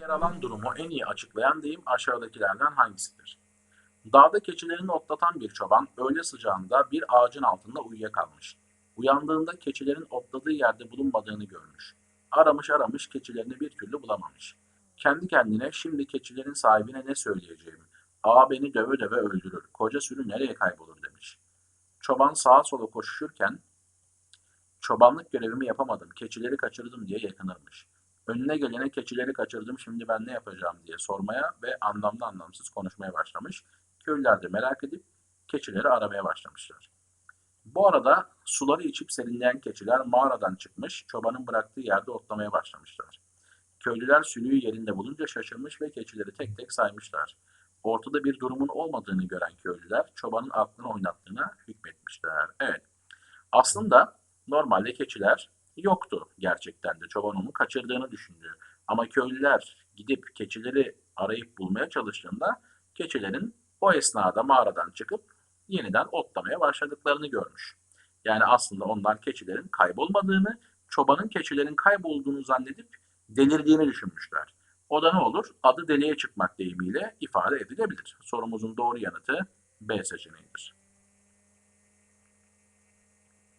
Yer alan durumu en iyi açıklayan deyim aşağıdakilerden hangisidir? Dağda keçilerini otlatan bir çoban öğle sıcağında bir ağacın altında uyuyakalmış. Uyandığında keçilerin otladığı yerde bulunmadığını görmüş. Aramış aramış keçilerini bir türlü bulamamış. Kendi kendine şimdi keçilerin sahibine ne söyleyeceğim? Ağa beni döve döve öldürür. Koca sürü nereye kaybolur demiş. Çoban sağa sola koşuşurken çobanlık görevimi yapamadım, keçileri kaçırdım diye yakınırmış. Önüne gelene keçileri kaçırdım şimdi ben ne yapacağım diye sormaya ve anlamlı anlamsız konuşmaya başlamış. Köylüler de merak edip keçileri aramaya başlamışlar. Bu arada suları içip serinleyen keçiler mağaradan çıkmış, çobanın bıraktığı yerde otlamaya başlamışlar. Köylüler sülüğü yerinde bulunca şaşırmış ve keçileri tek tek saymışlar. Ortada bir durumun olmadığını gören köylüler çobanın aklını oynattığına hükmetmişler. Evet, aslında normalde keçiler yoktu gerçekten de. Çoban onu kaçırdığını düşündü. Ama köylüler gidip keçileri arayıp bulmaya çalıştığında keçilerin o esnada mağaradan çıkıp yeniden otlamaya başladıklarını görmüş. Yani aslında onlar keçilerin kaybolmadığını, çobanın keçilerin kaybolduğunu zannedip delirdiğini düşünmüşler. O da ne olur? Adı deliye çıkmak deyimiyle ifade edilebilir. Sorumuzun doğru yanıtı B seçeneğidir.